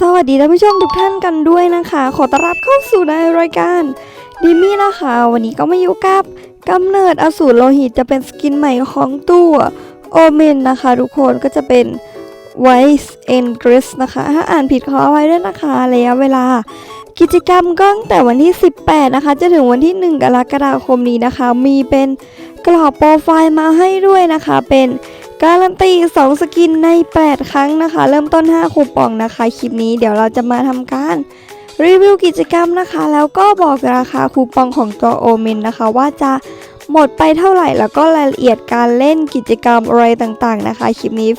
สวัสดีท่านผู้ชมทุกท่านกันด้วยนะคะ ขอต้อนรับเข้าสู่ในรายการดิมี่นะคะ วันนี้ก็มาอยู่กับกำเนิดอสูรโลหิตจะเป็นสกินใหม่ของตัวโอเมนนะคะทุกคนก็จะเป็น Wise and Grace นะคะ ถ้าอ่านผิดขออภัยด้วยนะคะระยะเวลา กิจกรรมก็ตั้งแต่วันที่ 18 นะคะ จะถึงวันที่ 1 กรกฎาคมนี้นะคะ มีเป็นกรอบโปรไฟล์มาให้ด้วยนะคะ เป็นการันตี 2 สกินใน 8 ครั้งนะคะ เริ่มต้น 5 คูปองนะคะ คลิปนี้เดี๋ยวเราจะมาทำการรีวิวกิจกรรมนะคะ แล้วก็บอกราคาคูปองของตัวโอเมนนะคะ ว่าจะหมดไปเท่าไหร่แล้วก็รายละเอียดการเล่นกิจกรรมอะไรต่างๆนะคะ คลิปนี้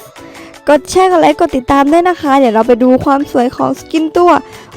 กดแชร์กดไลค์กดติดตามด้วยนะคะ เดี๋ยวเราไปดูความสวยของสกินตัว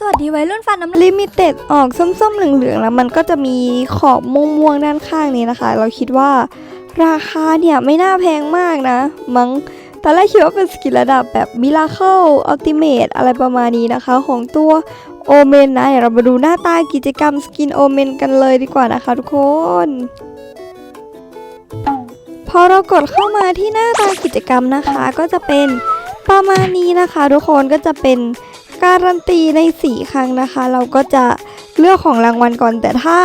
สวัสดีวัยรุ่นฟันน้ำลิมิเต็ดออกส้มๆเหลืองๆแล้วมันก็จะมีขอบม่วงๆด้านข้างนี้นะคะ เราคิดว่าราคาเนี่ยไม่น่าแพงมากนะ มัง้งตอนแรกคิดว่าเป็นสกินระดับแบบมิราเคิลอัลติเมทอะไรประมาณนี้นะคะ ของตัวโอเมนนะเดี๋ยวเรามาดูหน้าตากิจกรรมสกินโอเมนกันเลยดีกว่านะคะทุกคนพอเรากดเข้ามาที่หน้าตากิจกรรมนะคะ ก็จะเป็นประมาณนี้นะคะ ทุกคนก็จะเป็น การันตีใน 4 ครั้งนะคะ เราก็จะเลือกของรางวัลก่อน แต่ถ้า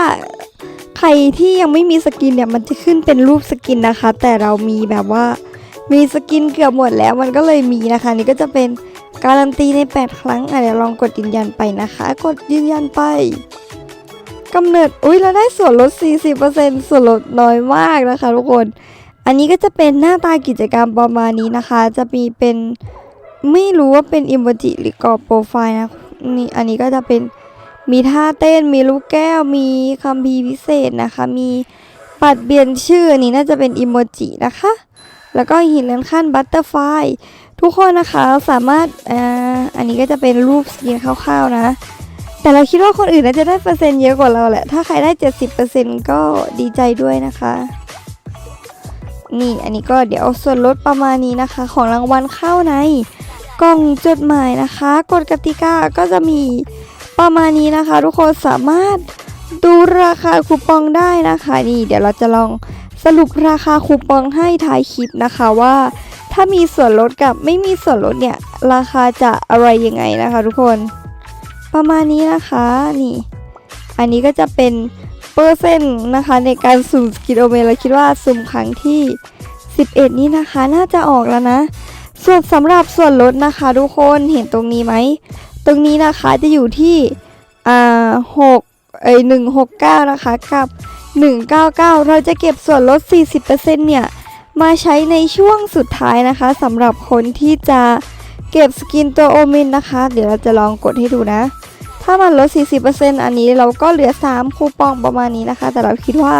ใครที่ยังไม่มีสกินเนี่ยมันจะขึ้นเป็นรูปสกินนะคะ แต่เรามีแบบว่ามีสกินเกือบหมดแล้วมันก็เลยมีนะคะ นี่ก็จะเป็นการันตีใน 8 ครั้งอะเดี๋ยวลองกดยืนยันไปนะคะ กดยืนยันไปกำเนิดอุ้ยเราได้ส่วนลด 40%ส่วนลดน้อยมากนะคะ ทุกคน อันนี้ก็จะเป็นหน้าตากิจกรรมประมาณนี้นะคะ จะมีเป็น ไม่รู้ว่าเป็นอิม o จิหรือกรอบโปรไฟล์นะนี่อันนี้ก็จะเป็นมีท่าเต้นมีลูกแก้วมีคัมภีพิเศษนะคะ มีปัดเปลี่ยนชื่อนนี้น่าจะเป็นอิมจินะคะ แล้วก็หินเลื่อนขั้นบัตเตอร์ไฟทุกคนนะคะสามารถอ่าอันนี้ก็จะเป็นรูปสกินคร่าวๆนะ แต่เราคิดว่าคนอื่นน่าจะได้เปอร์เซ็นต์เยอะกว่าเราแหละ ถ้าใครได้ 70%ก็ดีใจด้วยนะคะ นี่อันนี้ก็เดี๋ยวส่วนลดประมาณนี้นะคะ ของรางวัลเข้าใน กล่องจดหมายนะคะกฎกติกาก็จะมีประมาณนี้นะคะ ทุกคนสามารถดูราคาคูปองได้นะคะนี่ เดี๋ยวเราจะลองสรุปราคาคูปองให้ท้ายคลิปนะคะว่า ถ้ามีส่วนลดกับไม่มีส่วนลดเนี่ย ราคาจะอะไรยังไงนะคะ ทุกคน ประมาณนี้นะคะนี่ อันนี้ก็จะเป็นเปอร์เซ็นต์นะคะในการสุ่มสกินโอเมนเราคิดว่าสุ่มครั้งที่ 11 นี้นะคะ น่าจะออกแล้วนะ ส่วนสำหรับส่วนลดนะคะทุกคนเห็นตรงนี้ไหม ตรงนี้นะคะจะอยู่ที่อ่าหกเอ้ยหนึ่งหกเก้านะคะกับหนึ่งเก้าเก้าเราจะเก็บส่วนลด40%เนี่ย มาใช้ในช่วงสุดท้ายนะคะสำหรับคนที่จะเก็บสกินตัวโอเมนนะคะ เดี๋ยวเราจะลองกดให้ดูนะ ถ้ามันลด 40%อันนี้เราก็เหลือ 3 คูปองประมาณนี้นะคะ แต่เราคิดว่า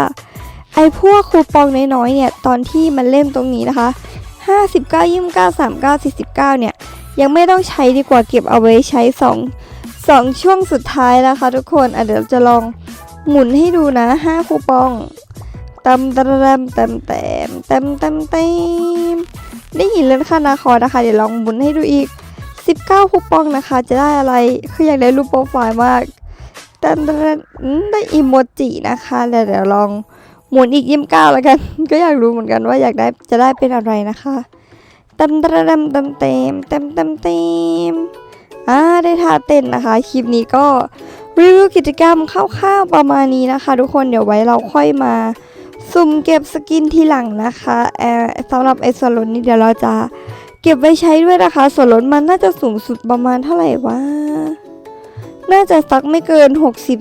ไอ้พวกคูปองน้อยๆเนี่ย ตอนที่มันเล่นตรงนี้นะคะ 59 29 39 49 เนี่ย ยังไม่ต้องใช้ดีกว่าเก็บเอาไว้ใช้ 2 2 ช่วงสุดท้ายนะคะทุกคนอะเดี๋ยวจะลองหมุนให้ดูนะ 5 คูปองตำตำตำตำตำตำตำได้ยินเล่นค่านาคอนะคะ เดี๋ยวลองหมุนให้ดูอีก 19 คูปองนะคะ จะได้อะไรคืออยากได้รูปโปรไฟล์มากแต่ได้อิโมจินะคะเดี๋ยวเดี๋ยวลอง หมุนอีก29แล้วกัน ก็อยากรู้เหมือนกันว่าอยากได้จะได้เป็นอะไรนะคะเต็มเต็มเต็มเต็มเต็มเต็มเต็มอ่าได้ท่าเต้นนะคะ คลิปนี้ก็รีวิวกิจกรรมคร่าวๆประมาณนี้นะคะ ทุกคนเดี๋ยวไว้เราค่อยมาสุ่มเก็บสกินทีหลังนะคะเอ่อสำหรับไอ้ส่วนลดนี้เดี๋ยวเราจะเก็บไว้ใช้ด้วยนะคะ ส่วนลดมันน่าจะสูงสุดประมาณเท่าไหร่วะน่าจะสักไม่เกิน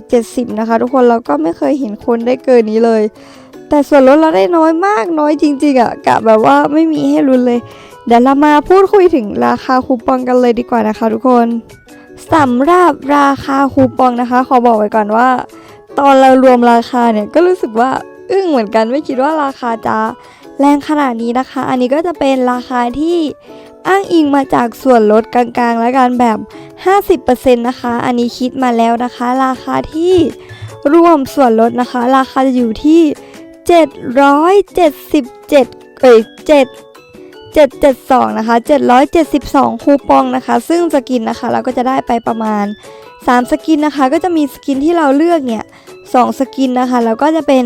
60-70 นะคะ ทุกคนเราก็ไม่เคยเห็นคนได้เกินนี้เลย แต่ส่วนลดเราได้น้อยมากน้อยจริง ๆอะ่ะกะแบบว่าไม่มีให้รุนเลย เดี๋ยวเรามาพูดคุยถึงราคาคูปองกันเลยดีกว่านะคะทุกคนสำหรับราคาคูปองนะคะ ขอบอกไว้ก่อนว่า ตอนเรารวมราคาเนี่ยก็รู้สึกว่าอึ้งเหมือนกันไม่คิดว่าราคาจะแรงขนาดนี้นะคะ อันนี้ก็จะเป็นราคาที่อ้างอิงมาจากส่วนลดกลางๆ และกันแบบ 50%นะคะ อันนี้คิดมาแล้วนะคะ ราคาที่รวมส่วนลดนะคะ ราคาจะอยู่ที่ 777เอ้ย7 772นะคะ772 คูปองนะคะ ซึ่งสกินนะคะเราก็จะได้ไปประมาณ 3 สกินนะคะ ก็จะมีสกินที่เราเลือกเนี่ย2สกินนะคะ แล้วก็จะเป็น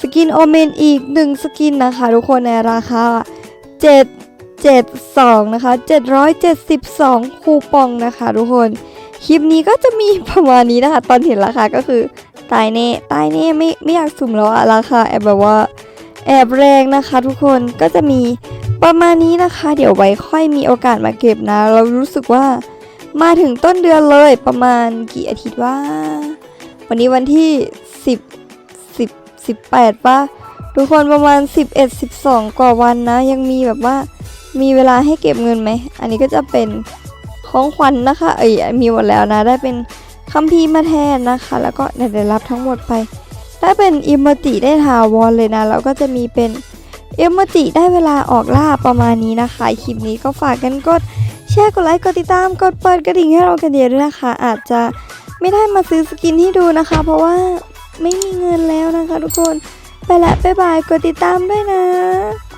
สกินโอเมนอีก 1 สกินนะคะ ทุกคนในราคา 772นะคะ772 คูปองนะคะ ทุกคน คลิปนี้ก็จะมีประมาณนี้นะคะ ตอนเห็นราคาก็คือ ตายแน่ตายแน่ไม่ไม่อยากสุ่มแล้วอะราคาแอบแบบว่า แอบแรงนะคะ ทุกคนก็จะมีประมาณนี้นะคะ เดี๋ยวไว้ค่อยมีโอกาสมาเก็บนะ เรารู้สึกว่ามาถึงต้นเดือนเลยประมาณกี่อาทิตย์ว่า วันนี้วันที่ 10 10 18ป่ะทุกคนประมาณ 11 12 กว่าวันนะ ยังมีแบบว่ามีเวลาให้เก็บเงินไหม อันนี้ก็จะเป็นของขวัญนะคะ เอ้ยมีหมดแล้วนะ ได้เป็น คัมภีร์มาแทนนะคะ แล้วก็ได้รับทั้งหมดไปได้เป็นอิโมจิได้ถาวรเลยนะแล้วก็จะมีเป็นอิมจิได้เวลาออกล่าประมาณนี้นะคะ คลิปนี้ก็ฝากกันกดแชร์กดไลค์กดติดตามกดเปิดกระดิ่งให้เรากันเดียวด้วยนะคะ อาจจะไม่ได้มาซื้อสกินให้ดูนะคะ เพราะว่าไม่มีเงินแล้วนะคะทุกคน ไปละบ๊ายบายกดติดตามด้วยนะ